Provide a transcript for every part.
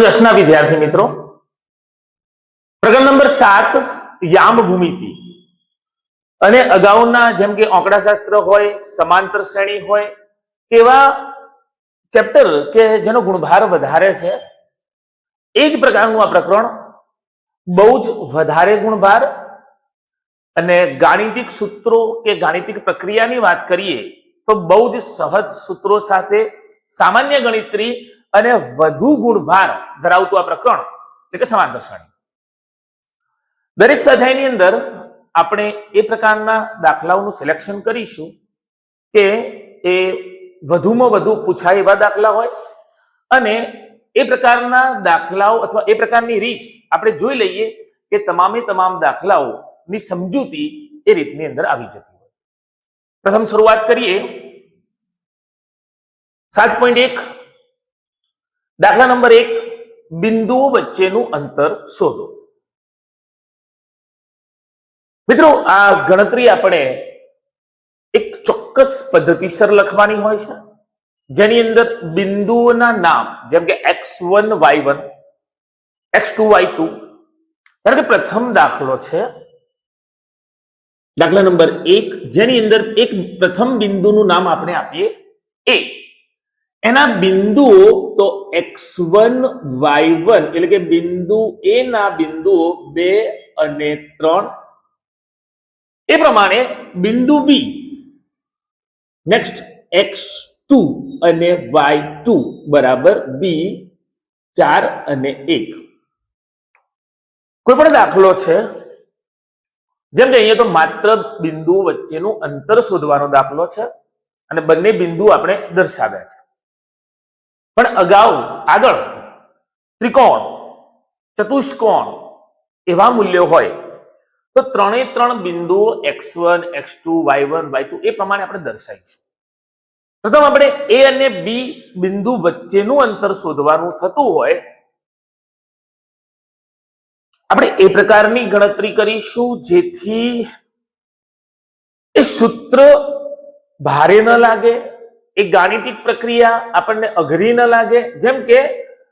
દસના વિદ્યાર્થી મિત્રો. પ્રકરણ નંબર સાત યામ ભૂમિતિ અને અગાઉના જેમ કે આંકડાશાસ્ત્ર હોય, સમાંતર શ્રેણી હોય તેવા ચેપ્ટર કે જેનો ગુણભાર વધારે છે, એ જ પ્રકારનું આ પ્રકરણ બહુ જ વધારે ગુણભાર અને ગાણિતિક સૂત્રો કે ગાણિતિક પ્રક્રિયાની વાત કરીએ તો બહુ જ સહજ સૂત્રો સાથે સામાન્ય ગણિતરી અને વધુ ગુણભાર ધરાવતું આ પ્રકરણ, એટલે કે સમાન દર્શાણી. દરેક સ્વાધ્યાયની અંદર આપણે એ પ્રકારના દાખલાઓનું સિલેક્શન કરીશું કે એ વધુમાં વધુ પૂછાય એવા દાખલા હોય અને એ પ્રકારના દાખલાઓ અથવા એ પ્રકારની રીત આપણે જોઈ લઈએ કે તમામે તમામ દાખલાઓની સમજૂતી એ રીતની અંદર આવી જતી હોય. પ્રથમ શરૂઆત કરીએ. સાત પોઈન્ટ એક દાખલા નંબર એક બિંદુઓ વચ્ચેનું અંતર શોધો. મિત્રો, આ ગણતરી આપણે એક ચોક્કસ પદ્ધતિસર લખવાની હોય છે. જેની અંદર બિંદુઓના નામ, જેમ કે X one, Y one, X two, Y two, કારણ કે પ્રથમ દાખલો છે. દાખલા નંબર એક, જેની અંદર એક પ્રથમ બિંદુનું નામ આપણે આપીએ, એ. એના બિંદુઓ તો એક્સ વન, વાય વન, એટલે કે બિંદુ એ ના બિંદુઓ બે અને ત્રણ. એ પ્રમાણે બિંદુ બી. નેક્સ્ટ એક્સ ટુ અને વાય ટુ, બરાબર બી, ચાર અને એક. કોઈ પણ દાખલો છે, જેમ કે અહીંયા તો માત્ર બિંદુઓ વચ્ચેનું અંતર શોધવાનો દાખલો છે, અને બંને બિંદુ આપણે દર્શાવ્યા છે. પણ અગાઉ આગળ ત્રિકોણ, ચતુષ્કોણ એવા મૂલ્યો હોય, તો ત્રણે ત્રણ બિંદુઓ X one, X two, Y one, Y two એ પ્રમાણે આપણે દર્શાવીશું. પ્રથમ આપણે એ અને બી બિંદુ વચ્ચેનું અંતર શોધવાનું થતું હોય, આપણે એ પ્રકારની ગણતરી કરીશું જેથી એ સૂત્ર ભારે ન લાગે એ ગાણિતિક પ્રક્રિયા આપણને અઘરી ન લાગે. જેમ કે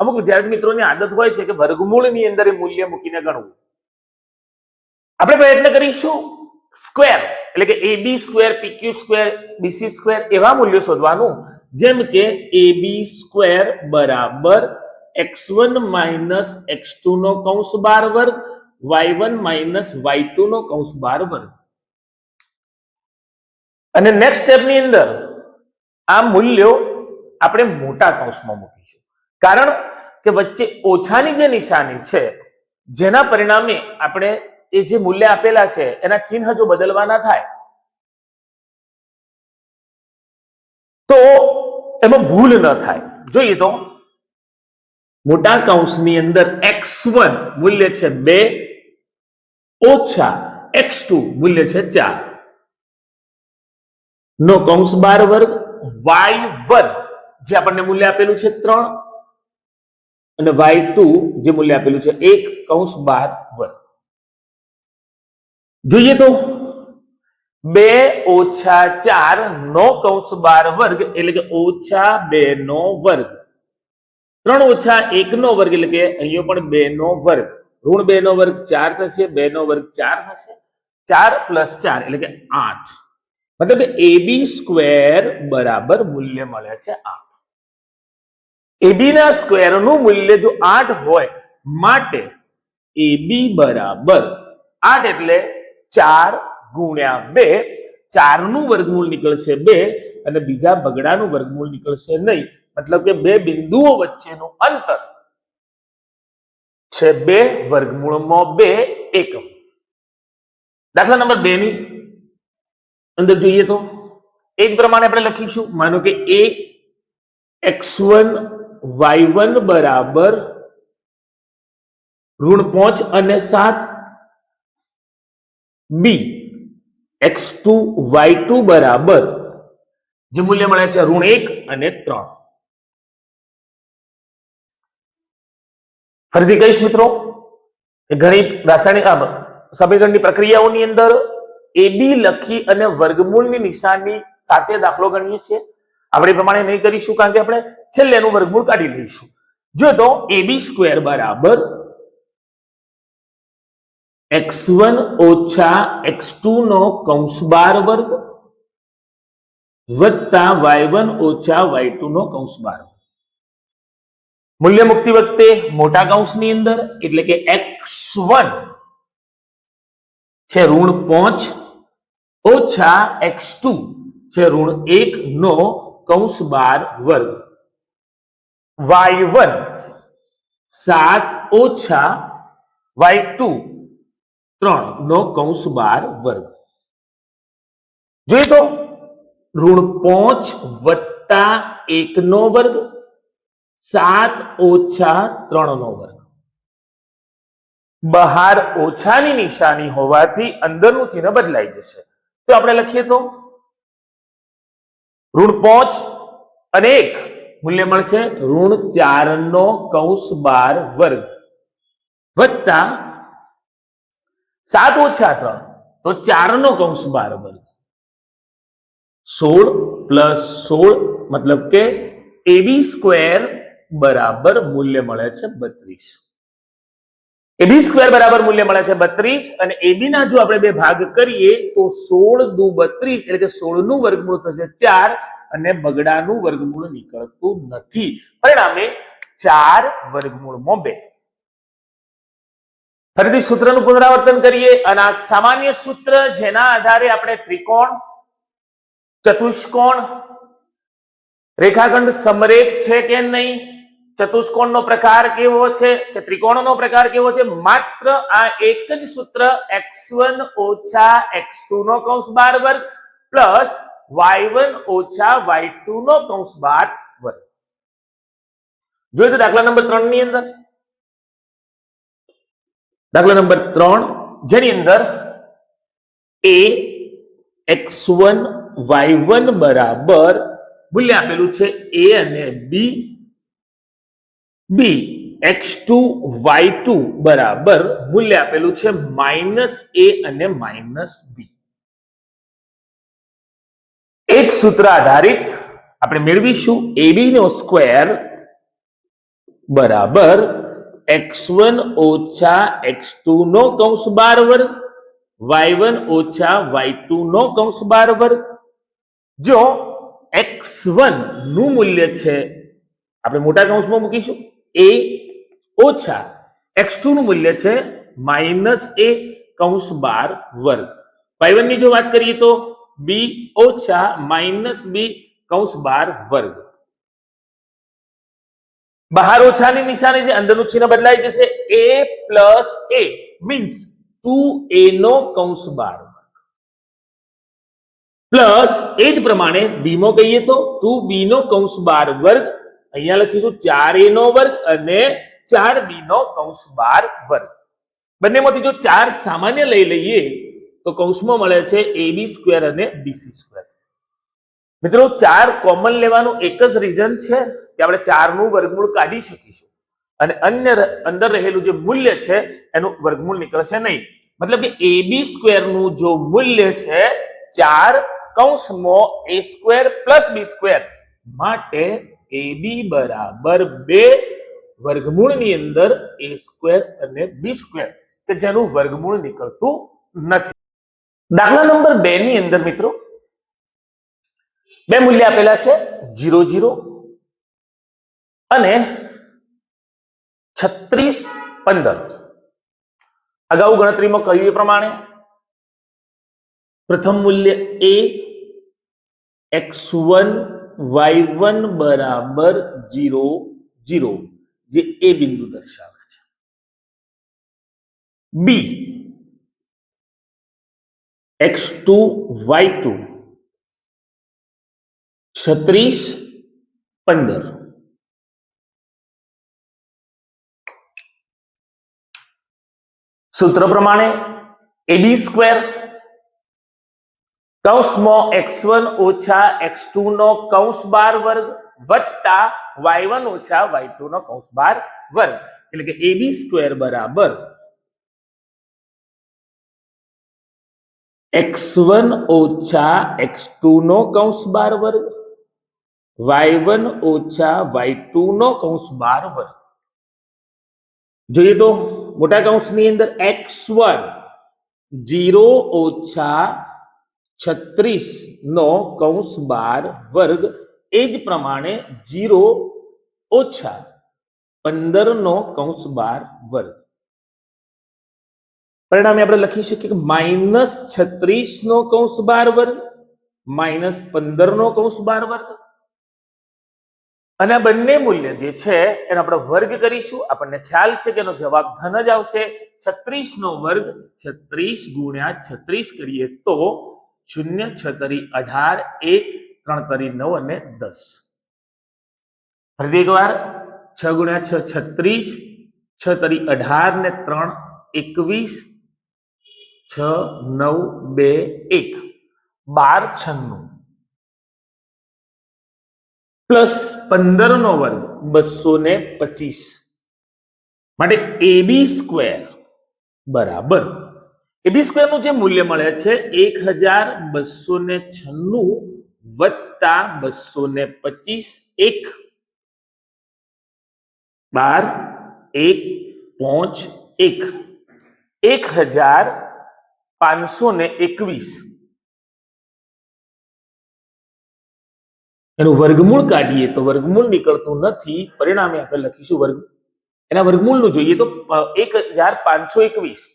અમુક વિદ્યાર્થી મિત્રોની આદત હોય છે કે વર્ગમૂળની અંદર એ મૂલ્ય મૂકીને ગણવું. આપણે પ્રયત્ન કરીશું સ્ક્વેર, એટલે કે A B square PQ square BC square એવા મૂલ્યો શોધવાનું. જેમ કે એ સ્ક્વેર બરાબર X one minus X two નો કૌંસ બાર વર્ગ, Y one minus Y two નો કૌંસ બાર વર્ગ. અને નેક્સ્ટ સ્ટેપની અંદર આ મૂલ્યો આપણે મોટા કૌંસમાં મૂકીશું. કારણ કે વચ્ચે ઓછાની જે નિશાની છે, જેના પરિણામે આપણે એ જે મૂલ્ય આપેલા છે, એના ચિહ્ન જો બદલવાના થાય, તો એમાં ભૂલ ન થાય. જોઈએ તો, મોટા કૌંસની અંદર એક્સ વન મૂલ્ય છે બે, ઓછા એક્સ ટુ મૂલ્ય છે ચાર. નો કૌંસ બાર વર્ગ વાય વન, જે આપણને મૂલ્ય આપેલું છે ત્રણ, અને વાય ટુ, જે મૂલ્ય આપેલું છે એક, કૌંસ બાર વર્ગ જોઈએ તો, બે ઓછા ચાર, નો કૌંસ બાર વર્ગ, એટલે કે ઓછા બે નો વર્ગ. ત્રણ ઓછા એક નો વર્ગ, એટલે કે અહીંયા પણ બે નો વર્ગ. ઋણ બે નો વર્ગ ચાર થશે, બે નો વર્ગ ચાર થશે. ચાર પ્લસ ચાર, એટલે કે આઠ. મતલબ કે એબી સ્ક્વેર બરાબર મૂલ્ય મળે છે આઠ. એબી ના સ્ક્વેરનું મૂલ્ય જો આઠ હોય, માટે એબી બરાબર આઠ એટલે ચાર ગુણ્યા બે. ચારનું વર્ગમૂળ નીકળશે બે અને બીજા બગડાનું વર્ગમૂળ નીકળશે નહીં. મતલબ કે બે બિંદુઓ વચ્ચેનું અંતર છે બે વર્ગમૂળમાં બે એકમ. દાખલા નંબર બે ની અંદર જોઈએ તો એ જ પ્રમાણે આપણે લખીશું. માનો કે A X one Y one બરાબર ઋણ પાંચ અને સાત B. X two Y two બરાબર જે મૂલ્ય મળે છે ઋણ એક અને ત્રણ. ફરીથી કહીશ મિત્રો ઘણી રાસાયણિક સમીકરણની પ્રક્રિયાઓની અંદર એ બી લખી અને વર્ગમૂળની નિશાની સાથે દાખલો ગણીએ છીએ આપણે પ્રમાણે નહીં કરીશું કારણ કે આપણે છેલ્લે એનું વર્ગમૂળ કાઢી લઈશું જો તો એબી સ્ક્વેર બરાબર એક્સ વન ઓછા એક્સ ટુ નો કૌંસ બાર વર્ગ વત્તા વાય વન ઓછા વાય ટુ નો કૌંસ બાર. મૂલ્ય મુક્તિ વખતે મોટા કૌંસની અંદર એટલે કે એક્સ વન છે ઋણ પાંચ, ઓછા એક્સ ટુ છે ઋણ એક નો કૌંસ બાર વર્ગ. વાય વન સાત ઓછા વાય ટુ ત્રણ નો કૌંસ બાર વર્ગ. જોઈએ તો ઋણ પાંચ વત્તા એક નો વર્ગ, સાત ઓછા ત્રણ નો વર્ગ. બહાર ઓછાની નિશાની હોવાથી અંદરનું ચિહ્ન બદલાઈ જશે. તો આપણે લખીએ તો ઋણ પાંચ અને એક મૂલ્ય મળશે ઋણ ચાર નો કૌંસ બાર વર્ગ વત્તા સાત ઓછા ત્રણ તો ચાર નો કૌંસ બાર વર્ગ સોળ પ્લસ સોળ મતલબ કે એબી સ્ક્વેર બરાબર મૂલ્ય મળે છે બત્રીસ. એબી સ્ક્વેર બરાબર મૂલ્ય મળે છે બત્રીસ અને એબી ના જો આપણે બે ભાગ કરીએ તો સોળ દુ બત્રીસ એટલે કે સોળનું વર્ગમૂળ થશે ચાર અને બગડાનું વર્ગમૂળ નીકળતું નથી. પરિણામે ચાર વર્ગમૂળમાં બે. ફરીથી સૂત્રનું પુનરાવર્તન કરીએ. અને આ સામાન્ય સૂત્ર જેના આધારે આપણે ત્રિકોણ, ચતુષ્કોણ, રેખાખંડ સમરેખ છે કે નહીં? ચતુષ્કોણનો પ્રકાર કેવો છે કે ત્રિકોણનો પ્રકાર કેવો છે? માત્ર આ એક જ સૂત્ર x1 ઓછા x2 નો કૌંસ બાર વર્ગ પ્લસ y1 ઓછા y2 નો કૌંસ બાર વર્ગ. જોઈએ તો દાખલા નંબર ત્રણની અંદર? દાખલા નંબર ત્રણ, જેની અંદર a x1 y1 બરાબર મૂલ્ય આપેલું છે a અને b b x2 y2 બરાબર મૂલ્ય આપેલું છે માઇનસ એ અને માઇનસ બી એ જ સૂત્ર આધારિત આપણે મેળવીશું એબી નો સ્ક્વેર બરાબર એક્સ વન ઓછા x2 નો કૌંસ બાર વર્ગ y1 ઓછા વાય ટુ નો કૌંસ બાર વર્ગ જો એક્સ વનનું મૂલ્ય છે, આપણે મોટા કૌંસમાં મૂકીશું. A ઓછા x2 નું મૂલ્ય છે માઇનસ a, કૌંસ બાર, વર્ગ। y1 ની જો વાત કરીએ તો b ઓછા માઇનસ b, કૌંસ બાર, વર્ગ। બહાર ઓછાની નિશાની છે અંદરનું ચિહ્ન બદલાઈ જશે, a plus a means two A નો કૌંસ બાર પ્લસ એ જ પ્રમાણે બી માં કહીએ તો ટુ બી નો કૌંસ બાર વર્ગ અહીંયા લખીશું ચાર એ નો વર્ગ અને ચાર બી નો કૌંસ બાર વર્ગ. બંનેમાંથી જો ચાર સામાન્ય લઈ લઈએ, તો કૌંસમાં મળે છે એ બી સ્ક્વેર અને બીસી સ્ક્વેર. મિત્રો, ચાર કોમન લેવાનું એક જ રીઝન છે કે આપણે ચારનું વર્ગમૂળ કાઢી શકીશું. અને અન્ય અંદર રહેલું જે મૂલ્ય છે, એનું વર્ગમૂળ નીકળશે નહીં. મતલબ કે એ બી સ્ક્વેર જો મૂલ્ય છે, ચાર કૌંસમાં A square plus B square. માટે એ બી બરાબર બે વર્ગમૂળની અંદર એ સ્ક્વેર અને બી સ્ક્વેર. કે જેનું વર્ગમૂળ નીકળતું નથી. દાખલા નંબર બે ની અંદર મિત્રો, બે મૂલ્ય આપેલા છે, જીરો જીરો અને છત્રીસ પંદર. અગાઉ ગણતરીમાં કહ્યું એ પ્રમાણે, પ્રથમ મૂલ્ય A, X one Y one બરાબર જીરો જીરો જે એ બિંદુ દર્શાવે છે B X two Y two છત્રીસ પંદર સૂત્ર પ્રમાણે એબી સ્ક્વેર કૌંસમાં એક્સ વન ઓછા એક્સ ટુ નો કૌંસ બાર વર્ગ વત્તા વાય વન ઓછા વાય ટુ નો કૌંસ બાર વર્ગ. એટલે કે એબી સ્ક્વેર બરાબર. એક્સ વન ઓછા એક્સ ટુ નો કૌંસ બાર વર્ગ. વાય વન ઓછા વાય ટુ નો કૌંસ બાર વર્ગ. જોઈએ તો મોટા કૌંસની અંદર એક્સ વન જીરો ઓછા છત્રીસ નો કૌંસ બાર વર્ગ એ જ પ્રમાણે જીરો ઓછા પંદર નો કૌંસ બાર વર્ગ. પરિણામે આપણે લખી શકીએ કે માઇનસ છત્રીસ નો કૌંસ બાર વર્ગ, માઇનસ પંદર નો કૌંસ બાર વર્ગ. અને આ બંને મૂલ્ય જે છે એનો આપણે વર્ગ કરીશું. આપણને ખ્યાલ છે કે એનો જવાબ ધન જ આવશે. છત્રીસ નો વર્ગ છત્રીસ ગુણ્યા છત્રીસ કરીએ તો શૂન્ય છતરી અઢાર, એક, ત્રણ તરી નવ અને દસ. ફરી એકવાર, છ ગુણ્યા છ છત્રીસ, છ તરી અઢાર ને ત્રણ એકવીસ, છ, નવ, બે, એક. બાર છન્નું. પ્લસ પંદર નો વર્ગ, બસો ને પચીસ. માટે એબી સ્ક્વેર. બરાબર. એબી બી સ્ક્વેરનું જે મૂલ્ય મળે છે એક હજાર બસો ને છન્નું વત્તા બસો ને પચીસ એક બાર એક પોચ એક એક હજાર પાંચસો ને એકવીસ. એનું વર્ગમૂળ કાઢીએ તો વર્ગમૂળ નીકળતું નથી. પરિણામે આપણે લખીશું વર્ગ એના વર્ગમૂળનું જોઈએ તો એક હજાર પાંચસો એકવીસ.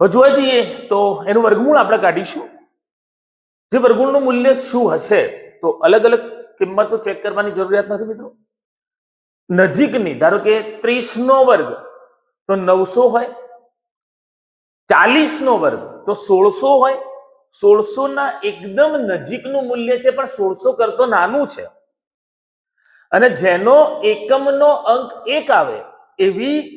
હવે જોવા જઈએ તો એનું વર્ગમૂળ આપણે કાઢીશું. જે વર્ગમૂળનું મૂલ્ય શું હશે? તો અલગ અલગ કિંમતો ચેક કરવાની જરૂરિયાત નથી મિત્રો. નજીકની, ધારો કે ત્રીસનો વર્ગ, તો નવસો હોય. ચાલીસનો વર્ગ, તો સોળસો હોય. સોળસોના એકદમ નજીકનું મૂલ્ય છે, પણ સોળસો કરતો નાનું છે. અને જેનો એકમનો અંક એક આવે, એવી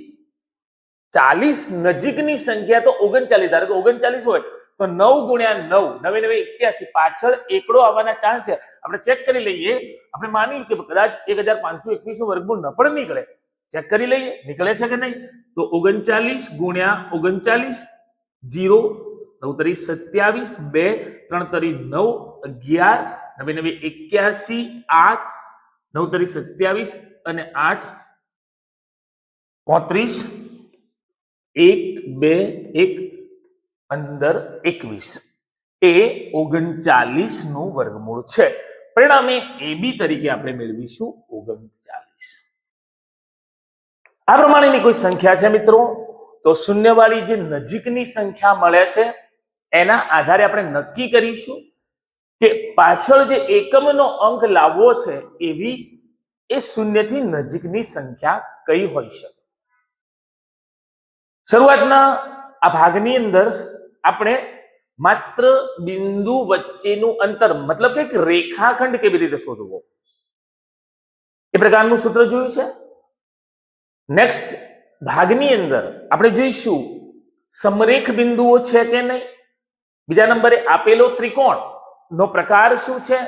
ચાલીસ નજીકની સંખ્યા તો ઓગણચાલીસ, ધારો કે ઓગણચાલીસ હોય, તો નવ ગુણ્યા નવ, નવે નવે એક્યાસી, પાછળ એકડો આવવાના ચાન્સ છે. આપણે ચેક કરી લઈએ. આપણે માની કે કદાચ એક હજાર પાંચસો એકવીસનું વર્ગમૂળ ન પણ નીકળે. ચેક કરી લઈએ. નીકળે છે કે નહીં? તો ઓગણચાલીસ ગુણ્યા ઓગણચાલીસ, જીરો, નવ તરી સત્યાવીસ, બે, ત્રણ તરી નવ, અગિયાર, નવે નવે એક્યાસી, આઠ, નવ તરી સત્યાવીસ અને આઠ, પોત્રીસ એક, બે, એક, પંદર, એકવીસ. એ ઓગણચાલીસનું વર્ગમૂળ છે. પરિણામે એબી તરીકે આપણે મેળવીશું ઓગણચાલીસ. આ પ્રમાણેની કોઈ સંખ્યા છે મિત્રો? તો શૂન્યવાળી જે નજીકની સંખ્યા મળે છે, એના આધારે આપણે નક્કી કરીશું કે પાછળ જે એકમનો અંક લાવવો છે, એવી એ શૂન્યથી નજીકની સંખ્યા કઈ હોઈ શકે. શરૂઆતના આ ભાગની અંદર આપણે માત્ર બિંદુ વચ્ચેનું અંતર, મતલબ કે એક રેખાખંડ કેવી રીતે શોધવો? એ પ્રકારનું સૂત્ર જોયું છે? નેક્સ્ટ ભાગની અંદર આપણે જોઈશું, સમરેખ બિંદુઓ છે કે નહીં? બીજા નંબરે આપેલો ત્રિકોણ નો પ્રકાર શું છે?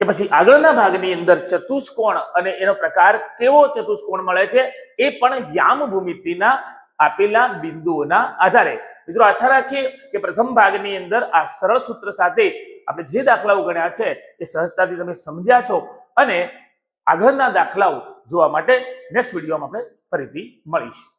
કે પછી આગળના ભાગની અંદર ચતુષ્કોણ અને એનો પ્રકાર કેવો ચતુષ્કોણ મળે છે એ પણ યામ ભૂમિતિના આપેલા બિંદુઓના આધારે. મિત્રો, આશા રાખીએ કે પ્રથમ ભાગની અંદર આ સરળ સૂત્ર સાથે આપણે જે દાખલાઓ ગણ્યા છે એ સહજતાથી તમે સમજ્યા છો અને આગળના દાખલાઓ જોવા માટે નેક્સ્ટ વિડીયોમાં આપણે ફરીથી મળીશું.